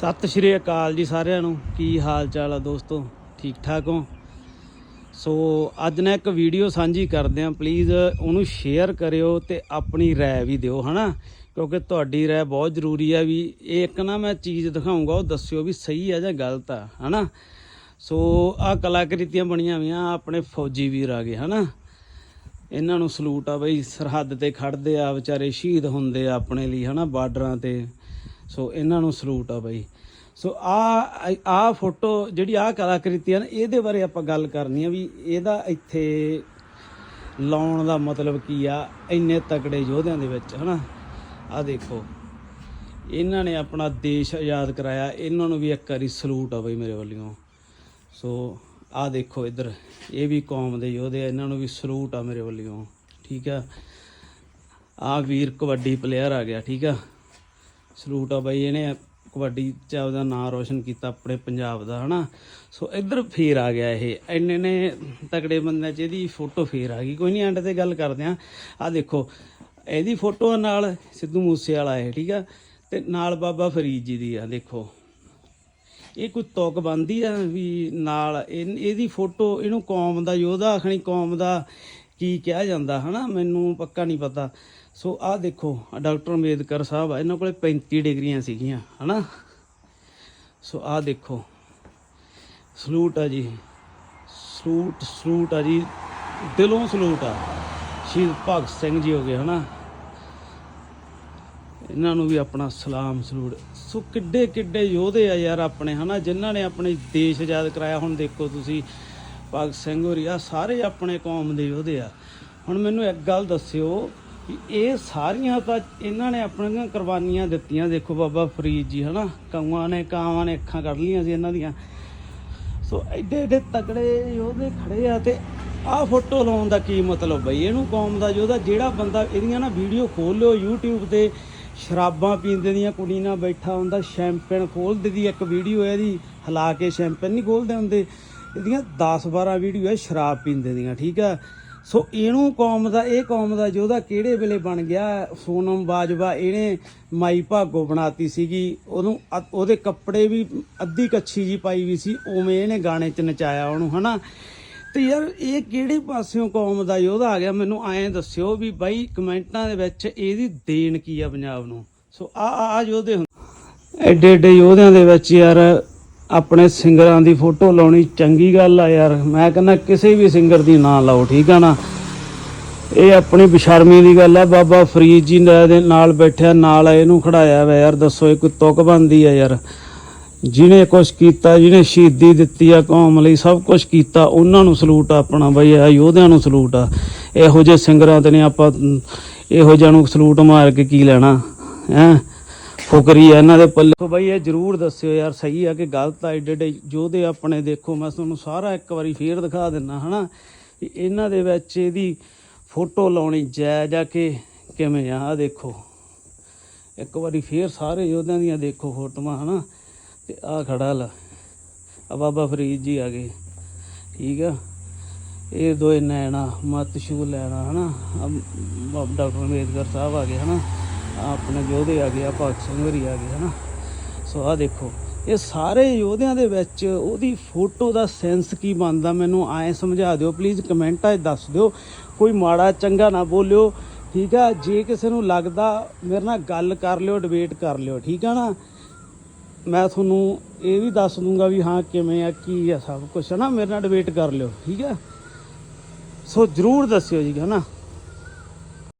ਸਤਿ ਸ਼੍ਰੀ ਅਕਾਲ ਜੀ ਸਾਰਿਆਂ ਨੂੰ। ਕੀ ਹਾਲ ਚਾਲ ਆ ਦੋਸਤੋ? ਠੀਕ ਠਾਕ ਹੋ? ਸੋ, ਅੱਜ ਨਾ ਇੱਕ ਵੀਡੀਓ ਸਾਂਝੀ ਕਰਦੇ ਆਂ ਪਲੀਜ਼ ਉਹਨੂੰ ਸ਼ੇਅਰ ਕਰਿਓ ਤੇ ਆਪਣੀ ਰਾਏ ਵੀ ਦਿਓ, ਹਨਾ? ਕਿਉਂਕਿ ਤੁਹਾਡੀ ਰਾਏ ਬਹੁਤ ਜ਼ਰੂਰੀ ਆ ਵੀ ਇਹ ਇੱਕ ਨਾ ਮੈਂ ਚੀਜ਼ ਦਿਖਾਉਂਗਾ ਉਹ ਦੱਸਿਓ ਵੀ ਸਹੀ ਆ ਜਾਂ ਗਲਤ ਆ, ਹਨਾ? ਸੋ ਆ ਕਲਾਕ੍ਰਿਤੀਆਂ ਬਣੀਆਂ ਹੋਈਆਂ ਆਪਣੇ ਫੌਜੀ ਵੀਰ ਆ ਗਏ, ਹਨਾ? ਇਹਨਾਂ ਨੂੰ ਸਲੂਟ ਆ ਬਈ, ਸਰਹੱਦ ਤੇ ਖੜਦੇ ਆ, ਵਿਚਾਰੇ ਸ਼ਹੀਦ ਹੁੰਦੇ ਆ ਆਪਣੇ ਲਈ, ਹਨਾ? ਬਾਰਡਰਾਂ ਤੇ। ਸੋ ਇਹਨਾਂ ਨੂੰ ਸਲੂਟ ਆ ਬਾਈ। ਸੋ ਆ ਆ ਫੋਟੋ ਜਿਹੜੀ ਆ ਕਲਾਕ੍ਰਿਤੀ ਆ ਨਾ, ਇਹਦੇ ਬਾਰੇ ਆਪਾਂ ਗੱਲ ਕਰਨੀ ਆ ਵੀ ਇਹਦਾ ਇੱਥੇ ਲਾਉਣ ਦਾ ਮਤਲਬ ਕੀ ਆ, ਇੰਨੇ ਤਕੜੇ ਯੋਧਿਆਂ ਦੇ ਵਿੱਚ, ਹਨਾ? ਆ ਦੇਖੋ। ਇਹਨਾਂ ਨੇ ਆਪਣਾ ਦੇਸ਼ ਆਜ਼ਾਦ ਕਰਾਇਆ, ਇਹਨਾਂ ਨੂੰ ਵੀ ਇੱਕ ਵਾਰੀ ਸਲੂਟ ਆ ਬਈ ਮੇਰੇ ਵੱਲੋਂ। ਸੋ ਆ ਦੇਖੋ ਇੱਧਰ, ਇਹ ਵੀ ਕੌਮ ਦੇ ਯੋਧੇ ਆ, ਇਹਨਾਂ ਨੂੰ ਵੀ ਸਲੂਟ ਆ ਮੇਰੇ ਵੱਲੋਂ। ਠੀਕ ਆ? ਆ ਵੀਰ ਕਬੱਡੀ ਪਲੇਅਰ ਆ ਗਿਆ, ਠੀਕ ਆ? ਸਲੂਟ ਆ ਬਾਈ, ਇਹਨੇ ਕਬੱਡੀ ਚ ਆਪਦਾ ਨਾਂ ਰੋਸ਼ਨ ਕੀਤਾ ਆਪਣੇ ਪੰਜਾਬ ਦਾ, ਹਨਾ? ਸੋ ਇੱਧਰ ਫੇਰ ਆ ਗਿਆ ਇਹ। ਇੰਨੇ ਨੇ ਤਕੜੇ ਬੰਦਿਆਂ ਚ ਇਹਦੀ ਫੋਟੋ ਫੇਰ ਆ ਗਈ। ਕੋਈ ਨਹੀਂ ਐਂਡ ਤੇ ਗੱਲ ਕਰਦੇ ਆ। ਆ ਦੇਖੋ, ਇਹਦੀ ਫੋਟੋ ਨਾਲ ਸਿੱਧੂ ਮੂਸੇ ਵਾਲਾ ਹੈ ਠੀਕ ਆ? ਤੇ ਨਾਲ ਬਾਬਾ ਫਰੀਦ ਜੀ ਦੀ ਆ, ਦੇਖੋ। ਇਹ ਕੋਈ ਤੁਕ ਬੰਦੀ ਆ ਵੀ ਨਾਲ ਇਹਦੀ ਫੋਟੋ ਇਹਨੂੰ ਕੌਮ ਦਾ, ਯੋਧਾ ਆਖਣੀ ਕੌਮ ਦਾ ਕੀ ਕਿਹਾ ਜਾਂਦਾ, ਹਨਾ? ਮੈਨੂੰ ਪੱਕਾ ਨਹੀਂ ਪਤਾ। ਸੋ ਆਹ ਦੇਖੋ, ਡਾਕਟਰ ਅੰਬੇਦਕਰ ਸਾਹਿਬ ਆ, ਇਹਨਾਂ ਕੋਲੇ 35 ਡਿਗਰੀਆਂ ਸੀਗੀਆਂ, ਹਨਾ? ਸੋ ਆਹ ਦੇਖੋ, ਸਲੂਟ ਆ ਜੀ। ਸਲੂਟ ਸਲੂਟ ਆ ਜੀ। ਦਿਲੋਂ ਸਲੂਟ ਆ। ਸ਼ਹੀਦ ਭਗਤ ਸਿੰਘ ਜੀ ਹੋ ਗਏ, ਹਨਾ? ਇਹਨਾਂ ਨੂੰ ਵੀ ਆਪਣਾ ਸਲਾਮ ਸਲੂਟ। ਸੋ ਕਿੱਡੇ ਕਿੱਡੇ ਯੋਧੇ ਆ ਯਾਰ ਆਪਣੇ, ਹਨਾ? ਜਿਨ੍ਹਾਂ ਨੇ ਆਪਣੇ ਦੇਸ਼ ਆਜ਼ਾਦ ਕਰਾਇਆ, ਹੁਣ ਦੇਖੋ ਤੁਸੀਂ ਭਗਤ ਸਿੰਘ ਹੋਰੀ ਆ, ਸਾਰੇ ਆਪਣੇ ਕੌਮ ਦੇ ਯੋਧੇ ਆ। ਹੁਣ ਮੈਨੂੰ ਇੱਕ ਗੱਲ ਦੱਸਿਓ ਕਿ ਇਹ ਸਾਰੀਆਂ ਤਾਂ ਇਹਨਾਂ ਨੇ ਆਪਣੀਆਂ ਕੁਰਬਾਨੀਆਂ ਦਿੱਤੀਆਂ। ਦੇਖੋ ਬਾਬਾ ਫਰੀਦ ਜੀ, ਹਨਾ? ਕੌਆਂ ਨੇ, ਕਾਵਾਂ ਨੇ ਅੱਖਾਂ ਕੱਢ ਲੀਆਂ ਸੀ ਇਹਨਾਂ ਦੀਆਂ। ਸੋ ਐਡੇ ਐਡੇ ਤਕੜੇ ਯੋਧੇ ਖੜੇ ਆ ਤੇ ਆਹ ਫੋਟੋ ਲਾਉਣ ਦਾ ਕੀ ਮਤਲਬ ਬਈ? ਇਹਨੂੰ ਕੌਮ ਦਾ ਯੋਧਾ ਜਿਹੜਾ ਬੰਦਾ ਇਹਦੀਆਂ ਨਾ ਵੀਡੀਓ ਖੋਲ ਲਿਓ YouTube ਤੇ, ਸ਼ਰਾਬਾਂ ਪੀਂਦੇ ਦੀਆਂ ਕੁੜੀ ਨਾਲ ਬੈਠਾ ਹੁੰਦਾ ਸ਼ੈਂਪੇਨ ਖੋਲਦੇ ਦੀ ਇੱਕ ਵੀਡੀਓ ਇਹਦੀ, ਹਿਲਾ ਕੇ ਸ਼ੈਂਪੇਨ ਨਹੀਂ ਖੋਲਦੇ ਹੁੰਦੇ। ਇਹਦੀਆਂ 10 12 ਵੀਡੀਓ ਹੈ ਸ਼ਰਾਬ ਪੀਂਦੇ ਦੀਆਂ, ਠੀਕ ਆ? ਸੋ ਇਹਨੂੰ ਕੌਮ ਦਾ, ਇਹ ਕੌਮ ਦਾ ਯੋਧਾ ਕਿਹੜੇ ਵੇਲੇ ਬਣ ਗਿਆ? ਸੋਨਮ ਬਾਜਵਾ ਇਹਨੇ ਮਾਈ ਭਾਗੋ ਬਣਾਤੀ ਸੀਗੀ। ਉਹਨੂੰ ਅ- ਉਹਦੇ ਕੱਪੜੇ ਵੀ ਅੱਧੀ ਕੱਛੀ ਜੀ ਪਾਈ ਵੀ ਸੀ, ਉਵੇਂ ਇਹਨੇ ਗਾਣੇ 'ਚ ਨਚਾਇਆ ਉਹਨੂੰ, ਹਨਾ? ਤੇ ਯਾਰ, ਇਹ ਕਿਹੜੇ ਪਾਸਿਓਂ ਕੌਮ ਦਾ ਯੋਧਾ ਆ ਗਿਆ? ਮੈਨੂੰ ਐਂ ਦੱਸਿਓ ਵੀ ਬਾਈ, ਕਮੈਂਟਾਂ ਦੇ ਵਿੱਚ ਇਹਦੀ ਦੇਣ ਕੀ ਆ ਪੰਜਾਬ ਨੂੰ? ਸੋ ਆ ਆ ਯੋਧੇ ਹੁੰਦੇ। ਐਡੇ ਐਡੇ ਯੋਧਿਆਂ ਦੇ ਵਿੱਚ ਯਾਰ ਆਪਣੇ ਸਿੰਗਰਾਂ ਦੀ ਫੋਟੋ ਲਾਉਣੀ ਚੰਗੀ ਗੱਲ ਆ ਯਾਰ। ਮੈਂ ਕਹਿੰਦਾ ਕਿਸੇ ਵੀ ਸਿੰਗਰ ਦੀ ਨਾ ਲਾਓ, ਠੀਕ ਆ ਨਾ? ਇਹ ਆਪਣੀ ਬਿਸ਼ਰਮੀ ਦੀ ਗੱਲ ਆ। ਬਾਬਾ ਫਰੀਦ ਜੀ ਦਾ ਦੇ ਨਾਲ ਬੈਠਿਆ, ਨਾਲ ਇਹਨੂੰ ਖੜਾਇਆ ਵਾ ਯਾਰ। ਦੱਸੋ ਇਹ ਕੋਈ ਤੁਕ ਬੰਦੀ ਆ ਯਾਰ। ਜਿਹਨੇ ਕੁਛ ਕੀਤਾ, ਜਿਹਨੇ ਸ਼ਹੀਦੀ ਦਿੱਤੀ ਆ ਕੌਮ ਲਈ, ਸਭ ਕੁਝ ਕੀਤਾ, ਉਹਨਾਂ ਨੂੰ ਸਲੂਟ ਆਪਣਾ ਬਈ ਆ ਯੋਧਿਆਂ ਨੂੰ ਸਲੂਟ ਆ। ਇਹੋ ਜਿਹੇ ਸਿੰਗਰਾਂ ਤੇ ਨੇ ਆਪਾਂ ਇਹੋ ਜਿਹਾ ਨੂੰ ਸਲੂਟ ਮਾਰ ਕੇ ਕੀ ਲੈਣਾ, ਹੈ? ਫੁਕਰੀ ਆ ਇਹਨਾਂ ਦੇ ਪੱਲੇ। ਸੋ ਬਈ, ਇਹ ਜਰੂਰ ਦੱਸਿਓ ਯਾਰ, ਸਹੀ ਆ ਕਿ ਗਲਤ ਆ, ਏਡੇ ਏਡੇ ਯੋਧੇ ਆਪਣੇ ਦੇਖੋ, ਮੈਂ ਤੁਹਾਨੂੰ ਸਾਰਾ ਇੱਕ ਵਾਰੀ ਫੇਰ ਦਿਖਾ ਦਿੰਨਾ, ਹਨਾ? ਵੀ ਇਹਨਾਂ ਦੇ ਵਿੱਚ ਇਹਦੀ ਫੋਟੋ ਲਾਉਣੀ ਜਾਇਜ਼ ਆ ਕਿ ਕਿਵੇਂ ਆ? ਆਹ ਦੇਖੋ। ਇੱਕ ਵਾਰੀ ਫੇਰ ਸਾਰੇ ਯੋਧਿਆਂ ਦੀਆਂ ਦੇਖੋ ਫੋਟੋਆਂ, ਹਨਾ? ਤੇ ਆ ਖੜਾ ਲਾ। ਆ ਬਾਬਾ ਫਰੀਦ ਜੀ ਆ ਗਏ। ਠੀਕ ਆ? ਇਹ ਦੋਏ ਨੈਣਾ, ਮਤ ਸ਼ੂ ਲੈਣਾ, ਹਨਾ? ਆਹ ਬ- ਡਾਕਟਰ ਅੰਬੇਦਕਰ ਸਾਹਿਬ ਆ ਗਏ, ਹਨਾ? ਆਹ ਆਪਣੇ ਯੋਧੇ ਆ ਗਏ, ਆ ਭਗਤ ਸਿੰਘ ਹੋਰੀ ਆ ਗਏ, ਹਨਾ? ਸੋ ਆ ਦੇਖੋ, ਇਹ ਸਾਰੇ ਯੋਧਿਆਂ ਦੇ ਵਿੱਚ ਉਹਦੀ ਫੋਟੋ ਦਾ ਸੈਂਸ ਕੀ ਬਣਦਾ ਮੈਨੂੰ ਐਂ ਸਮਝਾ ਦਿਓ ਪਲੀਜ਼ ਕਮੈਂਟਾਂ 'ਚ ਦੱਸ ਦਿਓ। ਕੋਈ ਮਾੜਾ ਚੰਗਾ ਨਾ ਬੋਲਿਓ, ਠੀਕ ਆ? ਜੇ ਕਿਸੇ ਨੂੰ ਲੱਗਦਾ ਮੇਰੇ ਨਾਲ ਗੱਲ ਕਰ ਲਿਓ ਡਿਬੇਟ ਕਰ ਲਿਓ, ਠੀਕ ਆ ਨਾ? ਮੈਂ ਤੁਹਾਨੂੰ ਇਹ ਵੀ ਦੱਸ ਦੂੰਗਾ ਵੀ ਹਾਂ ਕਿਵੇਂ ਆ, ਕੀ ਆ ਸਭ ਕੁਝ ਹੈ ਨਾ ਮੇਰੇ ਨਾਲ ਡਿਬੇਟ ਕਰ ਲਿਓ, ਠੀਕ ਆ? ਸੋ ਜਰੂਰ ਦੱਸਿਓ ਜੀ, ਹਨਾ?